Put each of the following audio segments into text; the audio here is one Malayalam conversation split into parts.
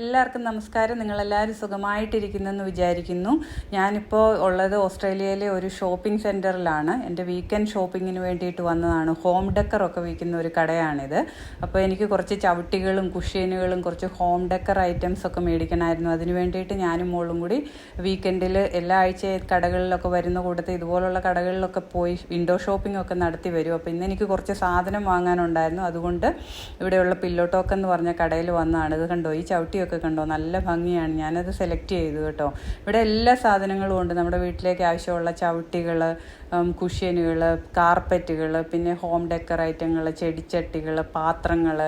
എല്ലാവർക്കും നമസ്കാരം. നിങ്ങളെല്ലാവരും സുഖമായിട്ടിരിക്കുന്നെന്ന് വിചാരിക്കുന്നു. ഞാനിപ്പോൾ ഉള്ളത് ഓസ്ട്രേലിയയിലെ ഒരു ഷോപ്പിംഗ് സെന്ററിലാണ് എന്റെ വീക്കെൻഡ് ഷോപ്പിങ്ങിന് വേണ്ടിയിട്ട് വന്നതാണ്. ഹോം ഡെക്കറൊക്കെ വിൽക്കുന്ന ഒരു കടയാണിത്. അപ്പോൾ എനിക്ക് കുറച്ച് ചവിട്ടികളും കുഷ്യനുകളും കുറച്ച് ഹോം ഡെക്കർ ഐറ്റംസ് ഒക്കെ മേടിക്കണമായിരുന്നു. അതിന് വേണ്ടിയിട്ട് ഞാനും മോളും കൂടി വീക്കെൻഡിൽ എല്ലാ ആഴ്ച കടകളിലൊക്കെ വരുന്ന കൂട്ടത്തിൽ ഇതുപോലുള്ള കടകളിലൊക്കെ പോയി വിൻഡോ ഷോപ്പിംഗ് ഒക്കെ നടത്തി വരും. അപ്പോൾ ഇന്ന് എനിക്ക് കുറച്ച് സാധനം വാങ്ങാനുണ്ടായിരുന്നു. അതുകൊണ്ട് ഇവിടെയുള്ള പില്ലോ എന്ന് പറഞ്ഞ കടയിൽ വന്നതാണ്. ഇത് കണ്ടോ? ഈ ചവിട്ടിയൊക്കെ കണ്ടോ? നല്ല ഭംഗിയാണ്. ഞാനത് സെലക്ട് ചെയ്തു കേട്ടോ. ഇവിടെ എല്ലാ സാധനങ്ങളും ഉണ്ട്. നമ്മുടെ വീട്ടിലേക്ക് ആവശ്യമുള്ള ചവിട്ടികൾ കുഷ്യനുകൾ കാർപ്പറ്റുകൾ പിന്നെ ഹോം ഡെക്കർ ഐറ്റങ്ങൾ ചെടിച്ചട്ടികൾ പാത്രങ്ങൾ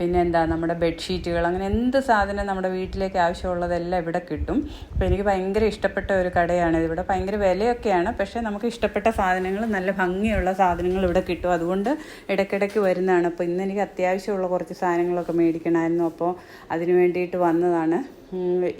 പിന്നെ എന്താ നമ്മുടെ ബെഡ്ഷീറ്റുകൾ അങ്ങനെ എന്ത് സാധനം നമ്മുടെ വീട്ടിലേക്ക് ആവശ്യമുള്ളതെല്ലാം ഇവിടെ കിട്ടും. അപ്പോൾ എനിക്ക് ഭയങ്കര ഇഷ്ടപ്പെട്ട ഒരു കടയാണ് ഇവിടെ ഭയങ്കര വിലയൊക്കെയാണ്. പക്ഷേ നമുക്ക് ഇഷ്ടപ്പെട്ട സാധനങ്ങൾ നല്ല ഭംഗിയുള്ള സാധനങ്ങൾ ഇവിടെ കിട്ടും. അതുകൊണ്ട് ഇടയ്ക്കിടയ്ക്ക് വരുന്നതാണ്. അപ്പോൾ ഇന്ന് എനിക്ക് അത്യാവശ്യമുള്ള കുറച്ച് സാധനങ്ങളൊക്കെ മേടിക്കണമായിരുന്നു. അപ്പോൾ അതിന് വേണ്ടിയിട്ട് വന്നതാണ്.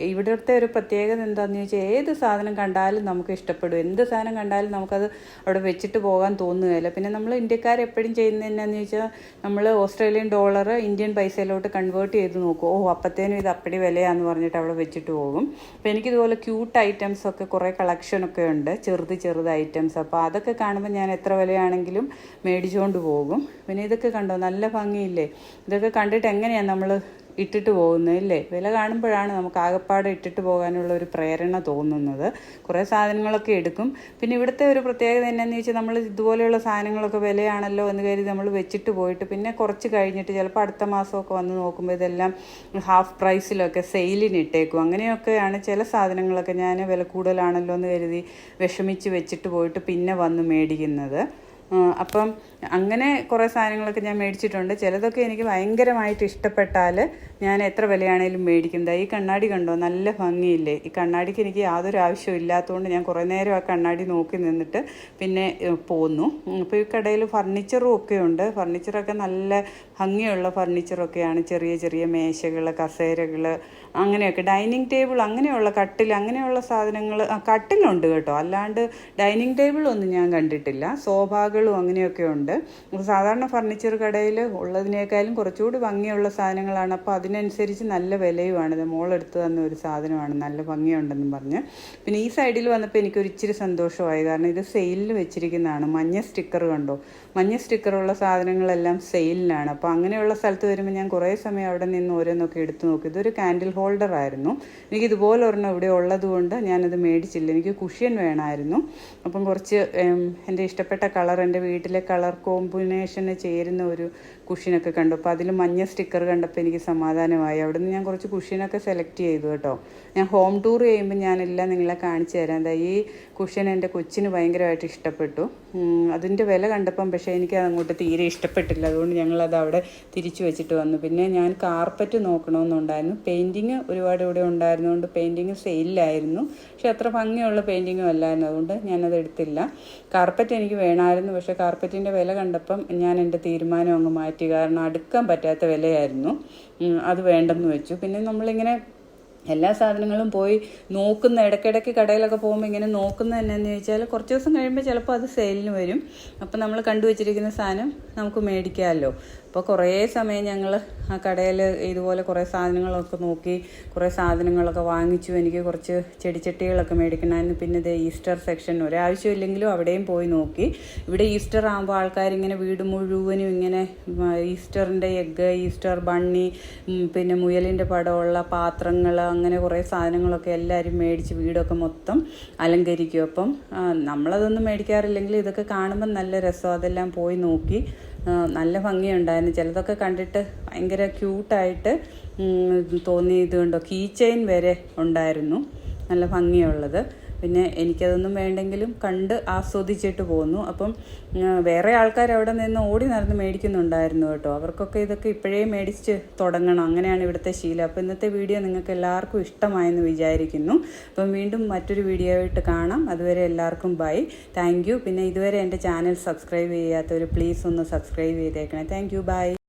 ഇവിടുത്തെ ഒരു പ്രത്യേകത എന്താണെന്ന് ചോദിച്ചാൽ ഏത് സാധനം കണ്ടാലും നമുക്ക് ഇഷ്ടപ്പെടും. എന്ത് സാധനം കണ്ടാലും നമുക്കത് അവിടെ വെച്ചിട്ട് പോകാൻ തോന്നുകയില്ല. പിന്നെ നമ്മൾ ഇന്ത്യക്കാർ എപ്പോഴും ചെയ്യുന്നത് എന്നാന്ന് ചോദിച്ചാൽ നമ്മൾ ഓസ്ട്രേലിയൻ ഡോളർ ഇന്ത്യൻ പൈസയിലോട്ട് കൺവേർട്ട് ചെയ്ത് നോക്കും. ഓ അപ്പത്തേനും ഇത് അപ്പടി വിലയാന്ന് പറഞ്ഞിട്ട് അവിടെ വെച്ചിട്ട് പോകും. അപ്പോൾ എനിക്കിതുപോലെ ക്യൂട്ട് ഐറ്റംസ് ഒക്കെ കുറേ കളക്ഷനൊക്കെ ഉണ്ട്. ചെറുത് ചെറുത് ഐറ്റംസ് അപ്പോൾ അതൊക്കെ കാണുമ്പോൾ ഞാൻ എത്ര വിലയാണെങ്കിലും മേടിച്ചുകൊണ്ട് പോകും. പിന്നെ ഇതൊക്കെ കണ്ടോ? നല്ല ഭംഗിയില്ലേ? ഇതൊക്കെ കണ്ടിട്ട് എങ്ങനെയാണ് നമ്മൾ ഇട്ടിട്ട് പോകുന്നത് അല്ലേ? വില കാണുമ്പോഴാണ് നമുക്ക് ആകെപ്പാട് ഇട്ടിട്ട് പോകാനുള്ള ഒരു പ്രേരണ തോന്നുന്നത്. കുറേ സാധനങ്ങളൊക്കെ എടുക്കും. പിന്നെ ഇവിടുത്തെ ഒരു പ്രത്യേകത എന്നാന്ന് വെച്ചാൽ നമ്മൾ ഇതുപോലെയുള്ള സാധനങ്ങളൊക്കെ വിലയാണല്ലോ എന്ന് കരുതി നമ്മൾ വെച്ചിട്ട് പോയിട്ട് പിന്നെ കുറച്ച് കഴിഞ്ഞിട്ട് ചിലപ്പോൾ അടുത്ത മാസമൊക്കെ വന്ന് നോക്കുമ്പോൾ ഇതെല്ലാം ഹാഫ് പ്രൈസിലൊക്കെ സെയിലിന് ഇട്ടേക്കും. അങ്ങനെയൊക്കെയാണ് ചില സാധനങ്ങളൊക്കെ ഞാൻ വില കൂടുതലാണല്ലോ എന്ന് കരുതി വിഷമിച്ച് വെച്ചിട്ട് പോയിട്ട് പിന്നെ വന്ന് മേടിക്കുന്നത്. അപ്പം അങ്ങനെ കുറേ സാധനങ്ങളൊക്കെ ഞാൻ മേടിച്ചിട്ടുണ്ട്. ചിലതൊക്കെ എനിക്ക് ഭയങ്കരമായിട്ട് ഇഷ്ടപ്പെട്ടാൽ ഞാൻ എത്ര വിലയാണേലും മേടിക്കും. ഈ കണ്ണാടി കണ്ടോ? നല്ല ഭംഗിയില്ലേ? ഈ കണ്ണാടിക്ക് എനിക്ക് യാതൊരു ആവശ്യവും ഇല്ലാത്തതുകൊണ്ട് ഞാൻ കുറേ നേരം ആ കണ്ണാടി നോക്കി നിന്നിട്ട് പിന്നെ പോന്നു. അപ്പോൾ ഈ കടയിൽ ഫർണിച്ചറും ഒക്കെ ഉണ്ട്. ഫർണിച്ചറൊക്കെ നല്ല ഭംഗിയുള്ള ഫർണിച്ചറൊക്കെയാണ്. ചെറിയ ചെറിയ മേശകൾ കസേരകൾ അങ്ങനെയൊക്കെ. ഡൈനിങ് ടേബിൾ അങ്ങനെയുള്ള കട്ടിൽ അങ്ങനെയുള്ള സാധനങ്ങൾ കട്ടിലുണ്ട് കേട്ടോ. അല്ലാണ്ട് ഡൈനിങ് ടേബിളൊന്നും ഞാൻ കണ്ടിട്ടില്ല. സോഫാകളും അങ്ങനെയൊക്കെ ഉണ്ട്. സാധാരണ ഫർണിച്ചർ കടയിൽ ഉള്ളതിനേക്കാളും കുറച്ചുകൂടി ഭംഗിയുള്ള സാധനങ്ങളാണ്. അപ്പോൾ അതിനനുസരിച്ച് നല്ല വിലയുമാണ്. ഇത് മോളെടുത്ത് തന്ന ഒരു സാധനമാണ്. നല്ല ഭംഗിയുണ്ടെന്ന് പറഞ്ഞ്. പിന്നെ ഈ സൈഡിൽ വന്നപ്പോൾ എനിക്കൊരു ഇച്ചിരി സന്തോഷമായി. കാരണം ഇത് സെയിലിൽ വെച്ചിരിക്കുന്നതാണ്. മഞ്ഞ സ്റ്റിക്കർ കണ്ടോ? മഞ്ഞ സ്റ്റിക്കറുള്ള സാധനങ്ങളെല്ലാം സെയിലിലാണ്. അപ്പോൾ അങ്ങനെയുള്ള സ്ഥലത്ത് വരുമ്പോൾ ഞാൻ കുറേ സമയം അവിടെ നിന്ന് ഓരോന്നൊക്കെ എടുത്തു നോക്കി. ഇതൊരു കാൻഡിൽ ഹോൾഡർ ആയിരുന്നു. എനിക്ക് ഇതുപോലെ ഒരെണ്ണം ഇവിടെ ഉള്ളതുകൊണ്ട് ഞാനത് മേടിച്ചില്ല. എനിക്ക് കുഷ്യൻ വേണമായിരുന്നു. അപ്പം കുറച്ച് എന്റെ ഇഷ്ടപ്പെട്ട കളർ എന്റെ വീട്ടിലെ കളർ കോമ്പിനേഷന് ചേരുന്ന ഒരു കുഷ്യനൊക്കെ കണ്ടു. അപ്പോൾ അതിൽ മഞ്ഞ സ്റ്റിക്കർ കണ്ടപ്പോൾ എനിക്ക് സമാധാനമായി. അവിടെ നിന്ന് ഞാൻ കുറച്ച് കുഷ്യനൊക്കെ സെലക്ട് ചെയ്തു കേട്ടോ. ഞാൻ ഹോം ടൂർ ചെയ്യുമ്പോൾ ഞാനെല്ലാം നിങ്ങളെ കാണിച്ചു തരാം. എന്താ ഈ കുഷ്യൻ എന്റെ കൊച്ചിന് ഭയങ്കരമായിട്ട് ഇഷ്ടപ്പെട്ടു. അതിന്റെ വില കണ്ടപ്പം പക്ഷേ എനിക്ക് അങ്ങോട്ട് തീരെ ഇഷ്ടപ്പെട്ടില്ല. അതുകൊണ്ട് ഞങ്ങളത് അവിടെ തിരിച്ചു വെച്ചിട്ട് വന്നു. പിന്നെ ഞാൻ കാർപ്പറ്റ് നോക്കണമെന്നുണ്ടായിരുന്നു പെയിന്റിങ് ഒരുപാട് ഇവിടെ ഉണ്ടായിരുന്നതുകൊണ്ട് പെയിന്റിങ് സെയിലായിരുന്നു പക്ഷെ അത്ര ഭംഗിയുള്ള പെയിന്റിങ്ങും അല്ലായിരുന്നു. അതുകൊണ്ട് ഞാനത് എടുത്തില്ല. കാർപ്പറ്റ് എനിക്ക് വേണമായിരുന്നു പക്ഷേ കാർപ്പറ്റിന്റെ വില കണ്ടപ്പം ഞാൻ എന്റെ തീരുമാനം അങ്ങ് മാറ്റി. കാരണം അടുക്കാൻ പറ്റാത്ത വിലയായിരുന്നു. അത് വേണ്ടെന്ന് വെച്ചു. പിന്നെ നമ്മളിങ്ങനെ എല്ലാ സാധനങ്ങളും പോയി നോക്കുന്ന ഇടയ്ക്കിടയ്ക്ക് കടയിലൊക്കെ പോകുമ്പോൾ ഇങ്ങനെ നോക്കുന്നത് എന്നാന്ന് ചോദിച്ചാൽ കുറച്ച് ദിവസം കഴിയുമ്പോൾ ചിലപ്പോൾ അത് സെയിലിന് വരും. അപ്പോൾ നമ്മൾ കണ്ടുവച്ചിരിക്കുന്ന സാധനം നമുക്ക് മേടിക്കാമല്ലോ അപ്പോൾ കുറേ സമയം ഞങ്ങൾ ആ കടയിൽ ഇതുപോലെ കുറേ സാധനങ്ങളൊക്കെ നോക്കി കുറേ സാധനങ്ങളൊക്കെ വാങ്ങിച്ചു. എനിക്ക് കുറച്ച് ചെടിച്ചട്ടികളൊക്കെ മേടിക്കണമായിരുന്നു പിന്നെ ഇത് ഈസ്റ്റർ സെക്ഷൻ ഒരാവശ്യമില്ലെങ്കിലും അവിടെയും പോയി നോക്കി. ഇവിടെ ഈസ്റ്റർ ആകുമ്പോൾ ആൾക്കാരിങ്ങനെ വീട് മുഴുവനും ഇങ്ങനെ ഈസ്റ്ററിന്റെ എഗ്ഗ് ഈസ്റ്റർ ബണ്ണി പിന്നെ മുയലിന്റെ പടമുള്ള പാത്രങ്ങൾ അങ്ങനെ കുറേ സാധനങ്ങളൊക്കെ എല്ലാവരും മേടിച്ച് വീടൊക്കെ മൊത്തം അലങ്കരിക്കും. അപ്പം നമ്മളതൊന്നും മേടിക്കാറില്ലെങ്കിൽ ഇതൊക്കെ കാണുമ്പോൾ നല്ല രസം. അതെല്ലാം പോയി നോക്കി നല്ല ഭംഗിയുണ്ടായിരുന്നു. ചിലതൊക്കെ കണ്ടിട്ട് ഭയങ്കര ക്യൂട്ടായിട്ട് തോന്നി കൊണ്ടോ കീ ചെയിൻ വരെ ഉണ്ടായിരുന്നു. നല്ല ഭംഗിയുള്ളത്. പിന്നെ എനിക്കതൊന്നും വേണ്ടെങ്കിലും കണ്ട് ആസ്വദിച്ചിട്ട് പോന്നു. അപ്പം വേറെ ആൾക്കാർ അവിടെ നിന്ന് ഓടി നടന്ന് മേടിക്കുന്നുണ്ടായിരുന്നു കേട്ടോ. അവർക്കൊക്കെ ഇതൊക്കെ ഇപ്പോഴേ മേടിച്ച് തുടങ്ങണം. അങ്ങനെയാണ് ഇവിടുത്തെ ശീലം. അപ്പോൾ ഇന്നത്തെ വീഡിയോ നിങ്ങൾക്ക് എല്ലാവർക്കും ഇഷ്ടമായെന്ന് വിചാരിക്കുന്നു. അപ്പം വീണ്ടും മറ്റൊരു വീഡിയോ ആയിട്ട് കാണാം. അതുവരെ എല്ലാവർക്കും ബൈ. താങ്ക് പിന്നെ ഇതുവരെ എന്റെ ചാനൽ സബ്സ്ക്രൈബ് ചെയ്യാത്തവർ പ്ലീസ് ഒന്ന് സബ്സ്ക്രൈബ് ചെയ്തേക്കണേ. Thank you. ബൈ.